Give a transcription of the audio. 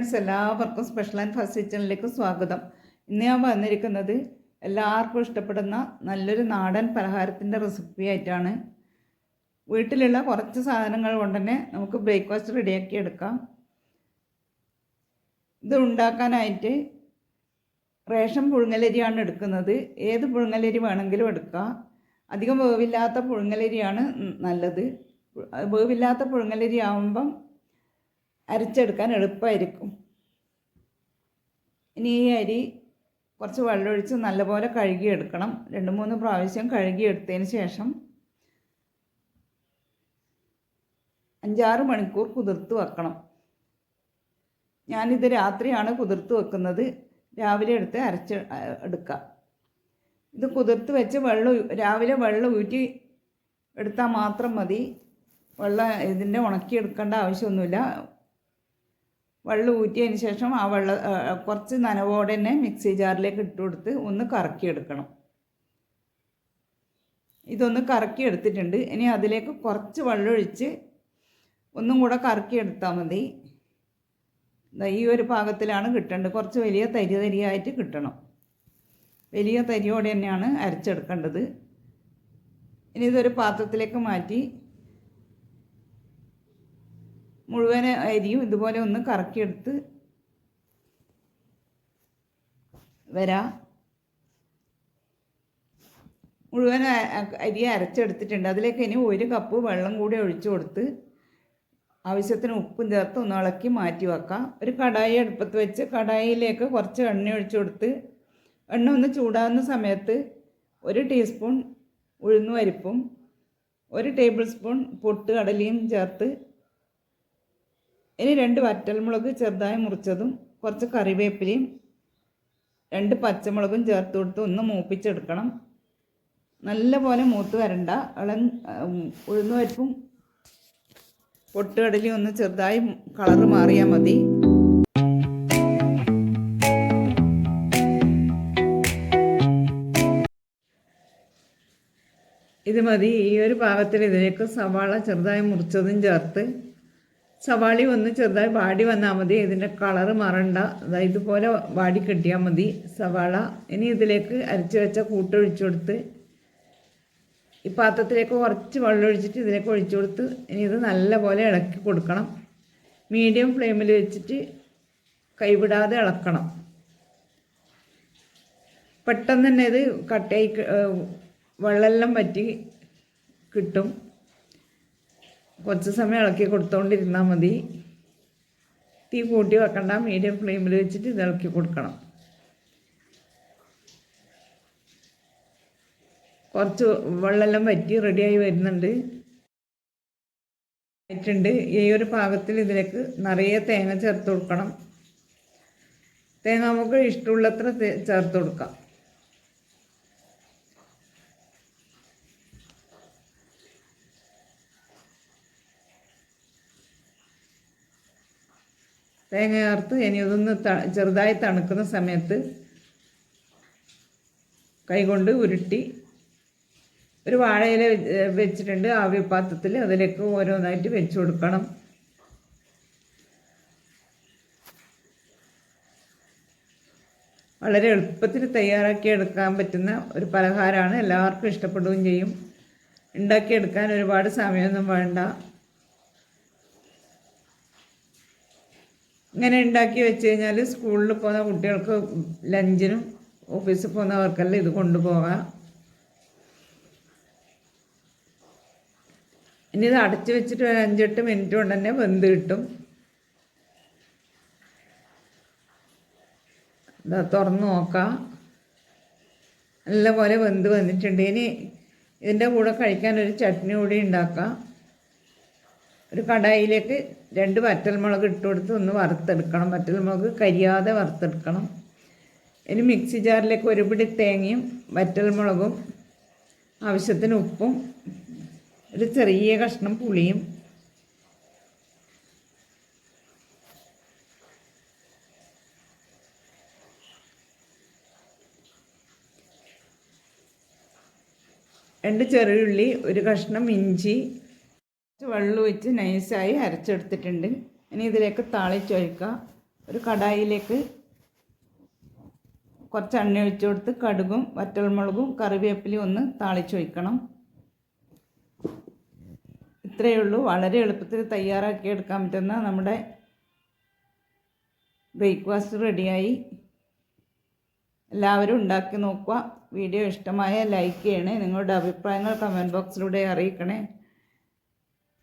Friends എല്ലാവർക്കും special and first കിച്ചണിലേക്ക് സ്വാഗതം. ഇന്ന് ഞാൻ വന്നിരിക്കുന്നത് എല്ലാവർക്കും ഇഷ്ടപ്പെടുന്ന നല്ലൊരു നാടൻ പലഹാരത്തിന്റെ റെസിപ്പി ആയിട്ടാണ്. വീട്ടിലുള്ള കുറച്ച് സാധനങ്ങൾ കൊണ്ട് തന്നെ നമുക്ക് ബ്രേക്ക്ഫാസ്റ്റ് റെഡിയാക്കി എടുക്കാം. ഇത് ഉണ്ടാക്കാനായിട്ട് റേഷൻ പുഴുങ്ങലരിയാണ് എടുക്കുന്നത്. ഏത് പുഴുങ്ങലരി വേണമെങ്കിലും എടുക്കാം. അധികം വേവില്ലാത്ത പുഴുങ്ങലരിയാണ് നല്ലത്. വേവില്ലാത്ത പുഴുങ്ങലരി ആകുമ്പം അരച്ചെടുക്കാൻ എളുപ്പമായിരിക്കും. ഇനി ഈ അരി കുറച്ച് വെള്ളമൊഴിച്ച് നല്ലപോലെ കഴുകിയെടുക്കണം. രണ്ട് മൂന്ന് പ്രാവശ്യം കഴുകിയെടുത്തതിന് ശേഷം അഞ്ചാറ് മണിക്കൂർ കുതിർത്ത് വെക്കണം. ഞാനിത് രാത്രിയാണ് കുതിർത്ത് വെക്കുന്നത്. രാവിലെ എടുത്ത് അരച്ച് എടുക്കാം. ഇത് കുതിർത്ത് വെച്ച് വെള്ളം രാവിലെ വെള്ളം ഊറ്റി എടുത്താൽ മാത്രം മതി. വെള്ളം ഇതിന്റെ ഉണക്കിയെടുക്കേണ്ട ആവശ്യമൊന്നുമില്ല. വെള്ളം ഊറ്റിയതിന് ശേഷം ആ വെള്ളം കുറച്ച് നനവോടെ തന്നെ മിക്സി ജാറിലേക്ക് ഇട്ട് കൊടുത്ത് ഒന്ന് കറക്കിയെടുക്കണം. ഇതൊന്ന് കറക്കി എടുത്തിട്ടുണ്ട് ഇനി അതിലേക്ക് കുറച്ച് വെള്ളം ഒഴിച്ച് ഒന്നും കൂടെ കറക്കിയെടുത്താൽ മതി. ഈ ഒരു പാകത്തിലാണ് കിട്ടേണ്ടത്. കുറച്ച് വലിയ തരി തരിയായിട്ട് കിട്ടണം. വലിയ തരിയോടെ തന്നെയാണ് അരച്ചെടുക്കേണ്ടത്. ഇനി ഇതൊരു പാത്രത്തിലേക്ക് മാറ്റി മുഴുവൻ അരിയും ഇതുപോലെ ഒന്ന് കറക്കിയെടുത്ത് വരാ. മുഴുവൻ അരി അരച്ചെടുത്തിട്ടുണ്ട്. അതിലേക്ക് ഇനി ഒരു കപ്പ് വെള്ളം കൂടി ഒഴിച്ചു കൊടുത്ത് ആവശ്യത്തിന് ഉപ്പും ചേർത്ത് ഒന്ന് ഇളക്കി മാറ്റി വെക്കാം. ഒരു കടായി അടുപ്പത്ത് വെച്ച് കടായിയിലേക്ക് കുറച്ച് എണ്ണ ഒഴിച്ചു കൊടുത്ത് എണ്ണ ഒന്ന് ചൂടാകുന്ന സമയത്ത് ഒരു ടീസ്പൂൺ ഉഴുന്നുവരിപ്പും ഒരു ടേബിൾ സ്പൂൺ പൊട്ട് കടലയും ചേർത്ത് ഇനി രണ്ട് വറ്റൽമുളക് ചെറുതായി മുറിച്ചതും കുറച്ച് കറിവേപ്പിലയും രണ്ട് പച്ചമുളകും ചേർത്ത് കൊടുത്ത് ഒന്ന് മൂപ്പിച്ചെടുക്കണം. നല്ല പോലെ മൂത്ത് വരണ്ട. ഇളം ഉഴുന്നുപരിപ്പും പൊട്ടുകടലയും ഒന്ന് ചെറുതായി കളറ് മാറിയാൽ മതി. ഇത് മതി. ഈ ഒരു പാകത്തിൽ ഇതിലേക്ക് സവാള ചെറുതായി മുറിച്ചതും ചേർത്ത് സവാളി ഒന്ന് ചെറുതായി വാടി വന്നാൽ മതി. ഇതിന്റെ കളറ് മാറണ്ട. അതായത് ഇതുപോലെ വാടി കിട്ടിയാൽ മതി. സവാള ഇനി ഇതിലേക്ക് അരച്ച് വെച്ച കൂട്ടൊഴിച്ചു കൊടുത്ത് ഈ പാത്രത്തിലേക്ക് കുറച്ച് വെള്ളം ഒഴിച്ചിട്ട് ഇതിലേക്ക് ഒഴിച്ചു കൊടുത്ത് ഇനി ഇത് നല്ലപോലെ ഇളക്കി കൊടുക്കണം. മീഡിയം ഫ്ലെയിമിൽ വെച്ചിട്ട് കൈവിടാതെ ഇളക്കണം. പെട്ടെന്ന് തന്നെ ഇത് കട്ടയായി വെള്ളമെല്ലാം പറ്റി കിട്ടും. കുറച്ച് സമയം ഇളക്കി കൊടുത്തുകൊണ്ടിരുന്നാൽ മതി. തീ കൂട്ടി വെക്കണ്ട. മീഡിയം ഫ്ലെയിമിൽ വെച്ചിട്ട് ഇത് ഇളക്കി കൊടുക്കണം. കുറച്ച് വെള്ളമെല്ലാം വറ്റി റെഡിയായി വരുന്നുണ്ട്. ആയിട്ടുണ്ട് ഈ ഒരു പാകത്തിൽ ഇതിലേക്ക് നിറയെ തേങ്ങ ചേർത്ത് കൊടുക്കണം. തേങ്ങ നമുക്ക് ഇഷ്ടമുള്ളത്ര ചേർത്ത് കൊടുക്കാം. തേങ്ങ ചേർത്ത് ഇനി ഇതൊന്ന് ചെറുതായി തണുക്കുന്ന സമയത്ത് കൈകൊണ്ട് ഉരുട്ടി ഒരു വാഴയില വെച്ചിട്ടുണ്ട് ആവി പാത്രത്തിൽ അതിലേക്ക് ഓരോന്നായിട്ട് വെച്ച് കൊടുക്കണം. വളരെ എളുപ്പത്തിൽ തയ്യാറാക്കി എടുക്കാൻ പറ്റുന്ന ഒരു പലഹാരമാണ്. എല്ലാവർക്കും ഇഷ്ടപ്പെടുകയും ചെയ്യും. ഉണ്ടാക്കിയെടുക്കാൻ ഒരുപാട് സമയമൊന്നും വേണ്ട. ഇങ്ങനെ ഉണ്ടാക്കി വെച്ച് കഴിഞ്ഞാൽ സ്കൂളിൽ പോകുന്ന കുട്ടികൾക്ക് ലഞ്ചിനും ഓഫീസിൽ പോകുന്നവർക്കെല്ലാം ഇത് കൊണ്ടുപോകാം ഇനി ഇത് അടച്ചു വെച്ചിട്ട് ഒരു അഞ്ചെട്ട് മിനിറ്റ് കൊണ്ട് തന്നെ വെന്ത് കിട്ടും. ഇതാ തുറന്ന് നോക്കാം. നല്ലപോലെ വെന്ത് വന്നിട്ടുണ്ട്. ഇനി ഇതിന്റെ കൂടെ കഴിക്കാൻ ഒരു ചട്നി കൂടി ഉണ്ടാക്കാം. ഒരു കടായിലേക്ക് രണ്ട് വറ്റൽമുളക് ഇട്ട് കൊടുത്ത് ഒന്ന് വറുത്തെടുക്കണം. വറ്റൽമുളക് കരിയാതെ വറുത്തെടുക്കണം. ഇനി മിക്സി ജാറിലേക്ക് ഒരു പിടി തേങ്ങയും വറ്റൽമുളകും ആവശ്യത്തിന് ഉപ്പും ഒരു ചെറിയ കഷ്ണം പുളിയും. രണ്ട് ചെറിയുള്ളി ഒരു കഷ്ണം ഇഞ്ചി വെള്ളം ഒഴിച്ച് നൈസായി അരച്ചെടുത്തിട്ടുണ്ട്. ഇനി ഇതിലേക്ക് താളിച്ചൊഴിക്കുക ഒരു കടായിലേക്ക് കുറച്ച് എണ്ണ ഒഴിച്ചു കൊടുത്ത് കടുകും വറ്റൽമുളകും കറിവേപ്പിലയും ഒന്ന് താളിച്ചൊഴിക്കണം ഇത്രയേ ഉള്ളൂ. വളരെ എളുപ്പത്തിൽ തയ്യാറാക്കി എടുക്കാൻ പറ്റുന്ന നമ്മുടെ ബ്രേക്ക്ഫാസ്റ്റ് റെഡിയായി. എല്ലാവരും ഉണ്ടാക്കി നോക്കുക. വീഡിയോ ഇഷ്ടമായ ലൈക്ക് ചെയ്യണേ. നിങ്ങളുടെ അഭിപ്രായങ്ങൾ കമന്റ് ബോക്സിലൂടെ അറിയിക്കണേ.